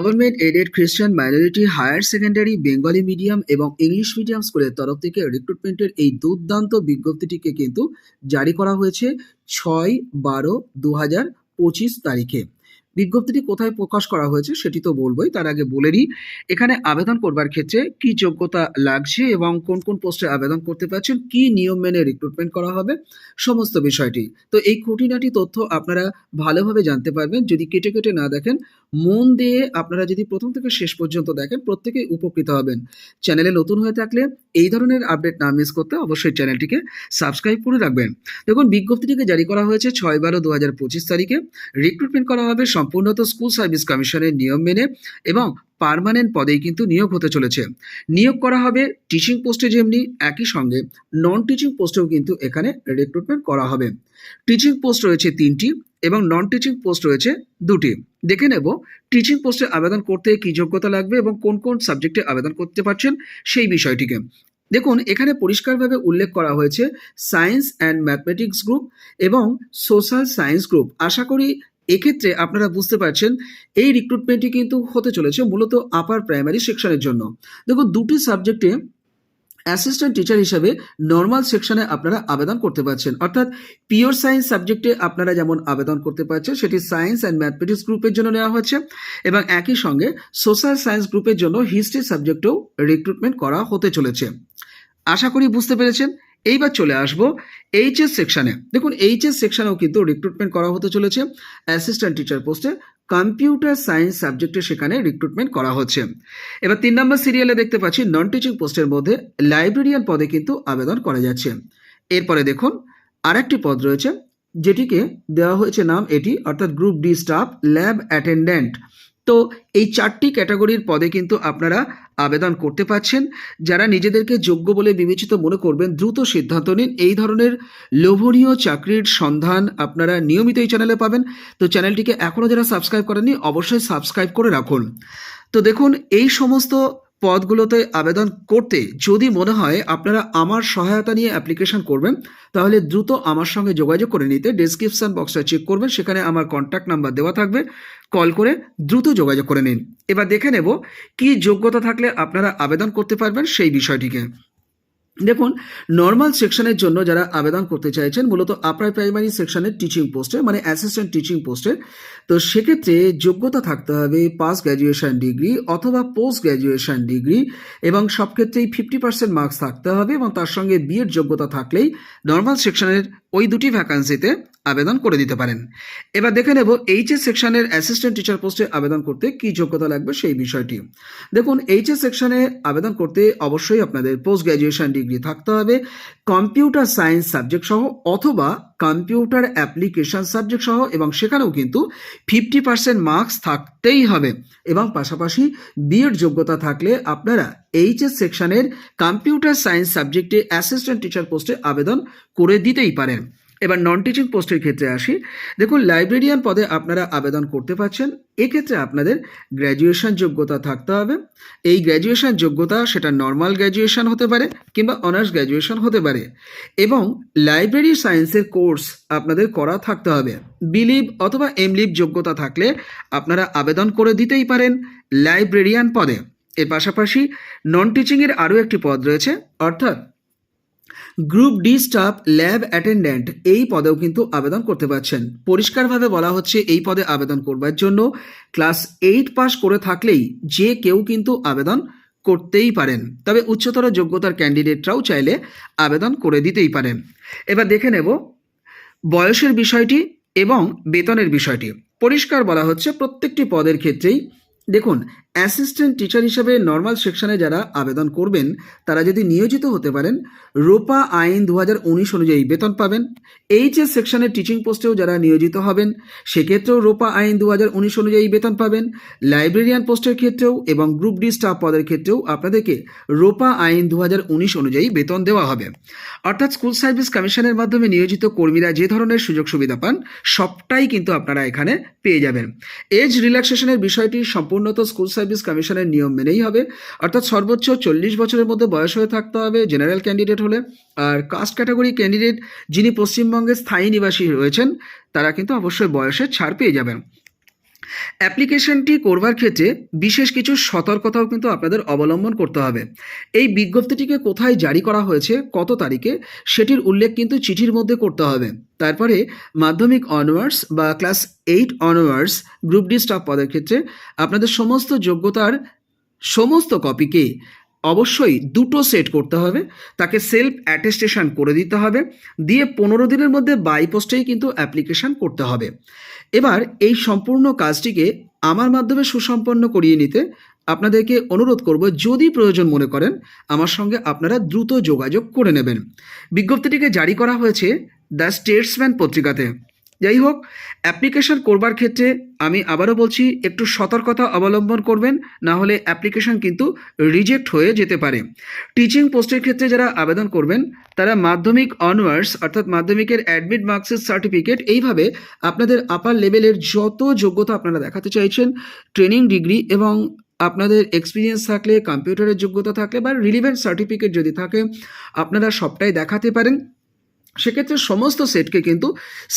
Government aided Christian minority higher secondary Bengali medium এবং English medium স্কুলের তরফ থেকে রিক্রুটমেন্টের এই দুর্দান্ত বিজ্ঞপ্তিটিকে কিন্তু জারি করা হয়েছে ছয় বারো দু হাজার পঁচিশ তারিখে। বিজ্ঞপ্তিটি কোথায় প্রকাশ করা হয়েছে সেটি তো বলবোই, তার আগে বলে নিই, এখানে আবেদন করবার ক্ষেত্রে কি যোগ্যতা লাগছে এবং কোন কোন পোস্টে আবেদন করতে পারছেন, কি নিয়ম মেনে রিক্রুটমেন্ট করা হবে, সমস্ত বিষয়টি। তো এই খুঁটিনাটি তথ্য আপনারা ভালোভাবে জানতে পারবেন, যদি কেটে কেটে না দেখেন, মন দিয়ে আপনারা যদি প্রথম থেকে শেষ পর্যন্ত দেখেন, প্রত্যেকেই উপকৃত হবেন। চ্যানেলে নতুন হয়ে থাকলে এই ধরনের আপডেট না মিস করতে অবশ্যই চ্যানেলটিকে সাবস্ক্রাইব করে রাখবেন। দেখুন, বিজ্ঞপ্তিটিকে জারি করা হয়েছে ছয় বারো দু হাজার পঁচিশ তারিখে রিক্রুটমেন্ট করা হবে সম্পূর্ণত স্কুল সার্ভিস কমিশনের নিয়ম মেনে এবং পার্মানেন্ট পদেই কিন্তু নিয়োগ হতে চলেছে। নিয়োগ করা হবে টিচিং পোস্টে যেমনি, একই সঙ্গে নন টিচিং পোস্টেও কিন্তু এখানে রিক্রুটমেন্ট করা হবে। টিচিং পোস্ট রয়েছে তিনটি এবং নন টিচিং পোস্ট রয়েছে দুটি। দেখে নেব টিচিং পোস্টে আবেদন করতে কী যোগ্যতা লাগবে এবং কোন কোন সাবজেক্টে আবেদন করতে পারছেন সেই বিষয়টিকে। দেখুন, এখানে পরিষ্কারভাবে উল্লেখ করা হয়েছে সায়েন্স অ্যান্ড ম্যাথমেটিক্স গ্রুপ এবং সোশ্যাল সায়েন্স গ্রুপ আশা করি এক্ষেত্রে আপনারা বুঝতে পারছেন, এই রিক্রুটমেন্টটি কিন্তু হতে চলেছে মূলত আপার প্রাইমারি সেকশনের জন্য। দেখুন, দুটি সাবজেক্টে অ্যাসিস্ট্যান্ট টিচার হিসাবে নর্মাল সেকশনে আপনারা আবেদন করতে পারছেন। অর্থাৎ পিওর সায়েন্স সাবজেক্টে আপনারা যেমন আবেদন করতে পারছেন, সেটি সায়েন্স অ্যান্ড ম্যাথমেটিক্স গ্রুপের জন্য নেওয়া হচ্ছে এবং একই সঙ্গে সোশ্যাল সায়েন্স গ্রুপের জন্য হিস্ট্রি সাবজেক্টেও রিক্রুটমেন্ট করা হতে চলেছে। আশা করি বুঝতে পেরেছেন। এইবার চলে আসব এইচএস সেকশানে দেখুন এইচএস সেকশনেও কিন্তু রিক্রুটমেন্ট করা হতে চলেছে। অ্যাসিস্ট্যান্ট টিচার পোস্টে কম্পিউটার সায়েন্স সাবজেক্টে সেখানে রিক্রুটমেন্ট করা হচ্ছে। এবার তিন নম্বর সিরিয়ালে দেখতে পাচ্ছি নন টিচিং পোস্টের মধ্যে লাইব্রেরিয়ান পদে কিন্তু আবেদন করা যাচ্ছে। এরপরে দেখুন, আরেকটি পদ রয়েছে, যেটিকে দেওয়া হয়েছে নাম এটি, অর্থাৎ group D staff lab attendant তো এই চারটি ক্যাটাগরির পদে কিন্তু আপনারা আবেদন করতে পাচ্ছেন যারা নিজেদেরকে যোগ্য বলে বিবেচিত মনে করবেন, দ্রুত সিদ্ধান্ত নিন। এই ধরনের লোভনীয় চাকরির সন্ধান আপনারা নিয়মিত এই চ্যানেলে পাবেন। তো চ্যানেলটিকে এখনও যারা সাবস্ক্রাইব করেননি, অবশ্যই সাবস্ক্রাইব করে রাখুন। তো দেখুন, এই সমস্ত পদগুলোতে আবেদন করতে যদি মনে হয় আপনারা আমার সহায়তা নিয়ে অ্যাপ্লিকেশন করবেন, তাহলে দ্রুত আমার সঙ্গে যোগাযোগ করে নিতে ডিসক্রিপশান বক্সটা চেক করবেন, সেখানে আমার কন্ট্যাক্ট নাম্বার দেওয়া থাকবে। কল করে দ্রুত যোগাযোগ করে নিন। এবার দেখে নেব কি যোগ্যতা থাকলে আপনারা আবেদন করতে পারবেন সেই বিষয়টিকে। দেখুন নর্মাল সেকশনের জন্য যারা আবেদন করতে চাইছেন, মূলত আপার প্রাইমারি সেকশনের টিচিং পোস্টে মানে অ্যাসিস্ট্যান্ট টিচিং পোস্টে তো সেক্ষেত্রে যোগ্যতা থাকতে হবে পাস গ্র্যাজুয়েশন ডিগ্রি অথবা পোস্ট গ্র্যাজুয়েশন ডিগ্রি এবং সব ক্ষেত্রেই ফিফটি পার্সেন্ট মার্কস থাকতে হবে এবং তার সঙ্গে বিএড যোগ্যতা থাকলেই নর্মাল সেকশনের ওই দুটি ভ্যাকান্সিতে আবেদন করে দিতে পারেন। এবার দেখে নেব এইচএস সেকশনের অ্যাসিস্ট্যান্ট টিচার পোস্টে আবেদন করতে কী যোগ্যতা লাগবে সেই বিষয়টি। দেখুন এইচএস সেকশনে আবেদন করতে অবশ্যই আপনাদের পোস্ট গ্র্যাজুয়েশন ডিগ্রি থাকতে হবে কম্পিউটার সায়েন্স সাবজেক্ট সহ অথবা কম্পিউটার অ্যাপ্লিকেশন সাবজেক্ট সহ এবং সেখানেও কিন্তু ফিফটি পার্সেন্ট মার্কস থাকতেই হবে এবং পাশাপাশি বিএড যোগ্যতা থাকলে আপনারা এইচএস সেকশনের কম্পিউটার সায়েন্স সাবজেক্টে অ্যাসিস্ট্যান্ট টিচার পোস্টে আবেদন করে দিতেই পারেন। এবার নন টিচিং পোস্টের ক্ষেত্রে আসি। দেখুন লাইব্রেরিয়ান পদে আপনারা আবেদন করতে পারছেন। এক্ষেত্রে আপনাদের গ্র্যাজুয়েশন যোগ্যতা থাকতে হবে। এই গ্র্যাজুয়েশন যোগ্যতা সেটা নর্মাল গ্র্যাজুয়েশন হতে পারে কিংবা অনার্স গ্র্যাজুয়েশন হতে পারে। এবং লাইব্রেরি সায়েন্সের কোর্স আপনাদের করা থাকতে হবে। বিলিভ অথবা এমলিভ যোগ্যতা থাকলে আপনারা আবেদন করে দিতেই পারেন লাইব্রেরিয়ান পদে। এর পাশাপাশি নন টিচিংয়ের আরও একটি পদ রয়েছে, অর্থাৎ group D staff lab attendant এই পদেও কিন্তু আবেদন করতে পারছেন। পরিষ্কারভাবে বলা হচ্ছে এই পদে আবেদন করবার জন্য ক্লাস এইট পাস করে থাকলেই যে কেউ কিন্তু আবেদন করতেই পারেন। তবে উচ্চতর যোগ্যতার ক্যান্ডিডেটরাও চাইলে আবেদন করে দিতেই পারেন। এবার দেখে নেব বয়সের বিষয়টি এবং বেতনের বিষয়টি। পরিষ্কার বলা হচ্ছে প্রত্যেকটি পদের ক্ষেত্রেই দেখুন অ্যাসিস্ট্যান্ট টিচার হিসেবে নর্মাল সেকশনে যারা আবেদন করবেন, তারা যদি নিয়োজিত হতে পারেন, রোপা আইন দু হাজার উনিশ অনুযায়ী বেতন পাবেন। এইচএস সেকশনের টিচিং পোস্টেও যারা নিয়োজিত হবেন, সেক্ষেত্রেও রোপা আইন দু হাজার উনিশ অনুযায়ী বেতন পাবেন। লাইব্রেরিয়ান পোস্টের ক্ষেত্রেও এবং গ্রুপ ডি স্টাফ পদের ক্ষেত্রেও আপনাদেরকে রোপা আইন দু হাজার উনিশ অনুযায়ী বেতন দেওয়া হবে। অর্থাৎ স্কুল সার্ভিস কমিশনের মাধ্যমে নিয়োজিত কর্মীরা যে ধরনের সুযোগ সুবিধা পান, সবটাই কিন্তু আপনারা এখানে পেয়ে যাবেন। এজ রিল্যাক্সেশনের বিষয়টি সম্পূর্ণত স্কুল সার্ভিস কমিশনের নিয়ম মেনেই হবে। অর্থাৎ সর্বোচ্চ চল্লিশ বছরের মধ্যে বয়স হয়ে থাকতে হবে জেনারেল ক্যান্ডিডেট হলে। আর কাস্ট ক্যাটাগরি ক্যান্ডিডেট যিনি পশ্চিমবঙ্গের স্থায়ী নিবাসী রয়েছেন, তারা কিন্তু অবশ্যই বয়সের ছাড় পেয়ে যাবেন। অ্যাপ্লিকেশনটি করবার ক্ষেত্রে বিশেষ কিছু সতর্কতাও কিন্তু আপনাদের অবলম্বন করতে হবে। এই বিজ্ঞপ্তিটিকে কোথায় জারি করা হয়েছে, কত তারিখে, সেটির উল্লেখ কিন্তু চিঠির মধ্যে করতে হবে। তারপরে মাধ্যমিক অনার্স বা class eight honours group D staff পদের ক্ষেত্রে আপনাদের সমস্ত যোগ্যতার সমস্ত কপিকে অবশ্যই দুটো সেট করতে হবে। তাকে সেলফ অ্যাটেস্টেশন করে দিতে হবে। দিয়ে পনেরো দিনের মধ্যে বাই পোস্টেই কিন্তু অ্যাপ্লিকেশন করতে হবে। এবার এই সম্পূর্ণ কাজটিকে আমার মাধ্যমে সুসম্পন্ন করিয়ে নিতে আপনাদেরকে অনুরোধ করব, যদি প্রয়োজন মনে করেন, আমার সঙ্গে আপনারা দ্রুত যোগাযোগ করে নেবেন। বিজ্ঞপ্তিটিকে জারি করা হয়েছে দ্য স্টেটসম্যান পত্রিকাতে। যাই হোক অ্যাপ্লিকেশন করবার ক্ষেত্রে আমি আবারও বলছি, একটু সতর্কতা অবলম্বন করবেন, না হলে অ্যাপ্লিকেশন কিন্তু রিজেক্ট হয়ে যেতে পারে। টিচিং পোস্টের ক্ষেত্রে যারা আবেদন করবেন, তারা মাধ্যমিক অনওয়ার্স অর্থাৎ মাধ্যমিকের অ্যাডমিট মার্কসের সার্টিফিকেট এইভাবে আপনাদের আপার লেভেলের যত যোগ্যতা আপনারা দেখাতে চাইছেন ট্রেনিং ডিগ্রি এবং আপনাদের এক্সপিরিয়েন্স থাকলে কম্পিউটারের যোগ্যতা থাকলে বা রিলিভেন্ট সার্টিফিকেট যদি থাকে, আপনারা সবটাই দেখাতে পারেন। সেক্ষেত্রে সমস্ত সেটকে কিন্তু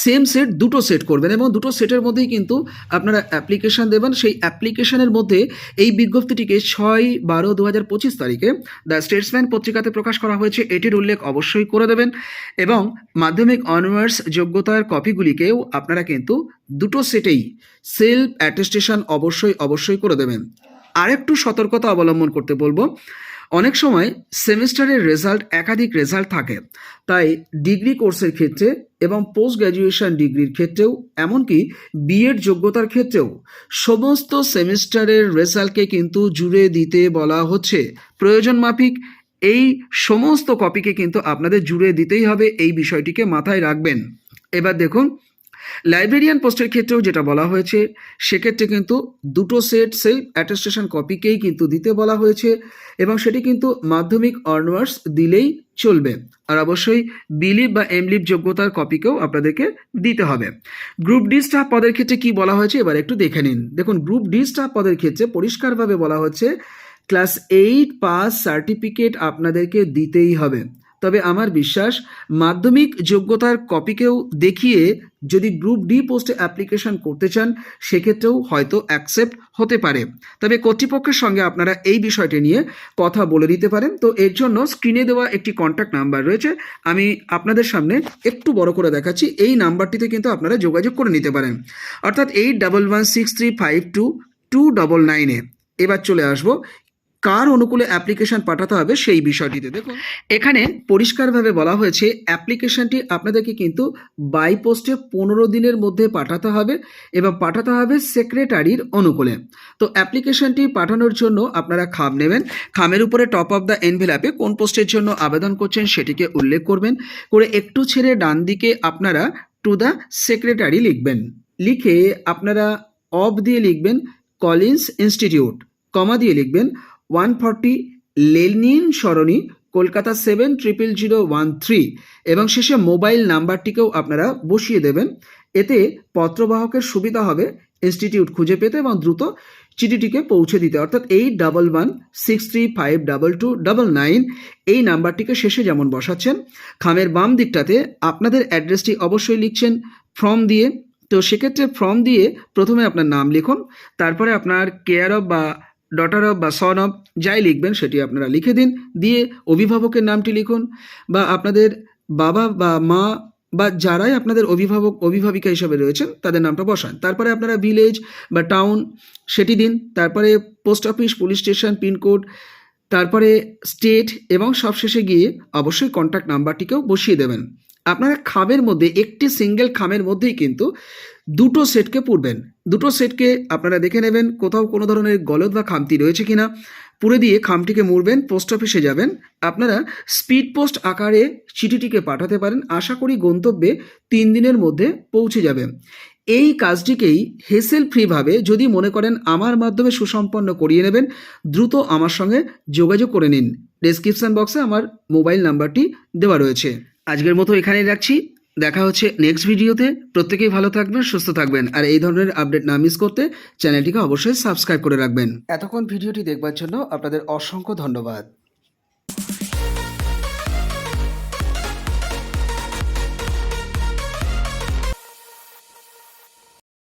সেম সেট দুটো সেট করবেন এবং দুটো সেটের মধ্যেই কিন্তু আপনারা অ্যাপ্লিকেশন দেবেন। সেই অ্যাপ্লিকেশনের মধ্যে এই বিজ্ঞপ্তিটিকে ছয় বারো দু হাজার পঁচিশ তারিখে দ্য স্টেটসম্যান পত্রিকাতে প্রকাশ করা হয়েছে। এটির উল্লেখ অবশ্যই করে দেবেন এবং মাধ্যমিক অনার্স যোগ্যতার কপিগুলিকেও আপনারা কিন্তু দুটো সেটেই সেলফ অ্যাটেস্টেশন অবশ্যই অবশ্যই করে দেবেন। আরেকটু সতর্কতা অবলম্বন করতে বলব। অনেক সময় সেমিস্টারের রেজাল্ট একাধিক রেজাল্ট থাকে, তাই ডিগ্রি কোর্সের ক্ষেত্রে এবং পোস্ট গ্র্যাজুয়েশন ডিগ্রির ক্ষেত্রেও, এমনকি বিএড যোগ্যতার ক্ষেত্রেও সমস্ত সেমিস্টারের রেজাল্টকে কিন্তু জুড়ে দিতে বলা হচ্ছে। প্রয়োজন মাফিক, এই সমস্ত কপিকে কিন্তু আপনাদের জুড়ে দিতেই হবে, এই বিষয়টিকে মাথায় রাখবেন। এবার দেখুন লাইব্রেরিয়ান পোস্টের ক্ষেত্রেও যেটা বলা হয়েছে, সেক্ষেত্রে কিন্তু দুটো সেট সেলফ অ্যাটেস্টেশন কপিকেই কিন্তু দিতে বলা হয়েছে এবং সেটি কিন্তু মাধ্যমিক অনার্স দিলেই চলবে। আর অবশ্যই বিলিভ বা এমলিভ যোগ্যতার কপিকেও আপনাদেরকে দিতে হবে। গ্রুপ ডি স্টাফ পদের ক্ষেত্রে কি বলা হয়েছে, এবার একটু দেখে নিন। দেখুন গ্রুপ ডি স্টাফ পদের ক্ষেত্রে পরিষ্কারভাবে বলা হচ্ছে ক্লাস এইট পাস সার্টিফিকেট আপনাদেরকে দিতেই হবে। তবে আমার বিশ্বাস, মাধ্যমিক যোগ্যতার কপিকেও দেখিয়ে যদি গ্রুপ ডি পোস্টে অ্যাপ্লিকেশন করতে চান, সেক্ষেত্রেও হয়তো অ্যাকসেপ্ট হতে পারে। তবে কর্তৃপক্ষের সঙ্গে আপনারা এই বিষয়টি নিয়ে কথা বলে দিতে পারেন। তো এর জন্য স্ক্রিনে দেওয়া একটি কন্ট্যাক্ট নাম্বার রয়েছে। আমি আপনাদের সামনে একটু বড় করে দেখাচ্ছি। এই নাম্বারটিতে কিন্তু আপনারা যোগাযোগ করে নিতে পারেন। অর্থাৎ eight double one six three five two two double নাইনে এবার চলে আসব কার অনুকূলে অ্যাপ্লিকেশন পাঠাতে হবে সেই বিষয়টিতে? দেখুন, এখানে পরিষ্কারভাবে বলা হয়েছে অ্যাপ্লিকেশনটি আপনাদেরকে কিন্তু বাই পোস্টে পনেরো দিনের মধ্যে পাঠাতে হবে এবং পাঠাতে হবে সেক্রেটারির অনুকূলে। তো অ্যাপ্লিকেশনটি পাঠানোর জন্য আপনারা খাম নেবেন। খামের উপরে টপ অফ দ্য এনভেল এনভেলাপে কোন পোস্টের জন্য আবেদন করছেন সেটিকে উল্লেখ করবেন। করে একটু ছেড়ে ডান দিকে আপনারা টু দ্য সেক্রেটারি লিখবেন। লিখে আপনারা অফ দিয়ে লিখবেন কলিন্স ইনস্টিটিউট কমা দিয়ে লিখবেন ওয়ান ফর্টি লেনিন সরণি, Kolkata seven triple zero one three. এবং শেষে মোবাইল নাম্বারটিকেও আপনারা বসিয়ে দেবেন। এতে পত্রবাহকের সুবিধা হবে, ইনস্টিটিউট খুঁজে পেতে এবং দ্রুত চিঠিটিকে পৌঁছে দিতে। অর্থাৎ eight double one, six three five double two double nine এই নাম্বারটিকে শেষে যেমন বসাচ্ছেন, খামের বাম দিকটাতে আপনাদের অ্যাড্রেসটি অবশ্যই লিখছেন ফর্ম দিয়ে। তো সেক্ষেত্রে ফর্ম দিয়ে প্রথমে আপনার নাম লিখুন, তারপরে আপনার কেয়ার অফ বা ডটার অফ বা সন অফ যাই লিখবেন সেটি আপনারা লিখে দিন, দিয়ে অভিভাবকের নামটি লিখুন বা আপনাদের বাবা বা মা বা যারাই আপনাদের অভিভাবক, অভিভাবিকা হিসাবে রয়েছেন, তাদের নামটা বসান। তারপরে আপনারা ভিলেজ বা টাউন সেটি দিন, তারপরে post office police station pincode তারপরে স্টেট এবং সবশেষে গিয়ে অবশ্যই কন্ট্যাক্ট নাম্বারটিকেও বসিয়ে দেবেন। আপনারা খামের মধ্যে, একটি সিঙ্গেল খামের মধ্যেই কিন্তু দুটো সেটকে পুরবেন। দুটো সেটকে আপনারা দেখে নেবেন কোথাও কোনো ধরনের গলদ বা খামতি রয়েছে কিনা। পুরে দিয়ে খামটিকে মুড়বেন, পোস্ট অফিসে যাবেন। আপনারা স্পিড পোস্ট আকারে চিঠিটিকে পাঠাতে পারেন। আশা করি গন্তব্যে তিন দিনের মধ্যে পৌঁছে যাবে এই কাজটিকেই হেসেল ফ্রিভাবে যদি মনে করেন আমার মাধ্যমে সুসম্পন্ন করিয়ে নেবেন, দ্রুত আমার সঙ্গে যোগাযোগ করে নিন। ডেসক্রিপশন বক্সে আমার মোবাইল নাম্বারটি দেওয়া রয়েছে। আজকের মতো এখানেই রাখছি। দেখা হচ্ছে নেক্সট ভিডিওতে প্রত্যেকেই ভালো থাকবেন, সুস্থ থাকবেন। আর এই ধরনের আপডেট না মিস করতে চ্যানেলটিকে অবশ্যই সাবস্ক্রাইব করে রাখবেন। এতক্ষণ ভিডিওটি দেখবার জন্য আপনাদের অসংখ্য ধন্যবাদ।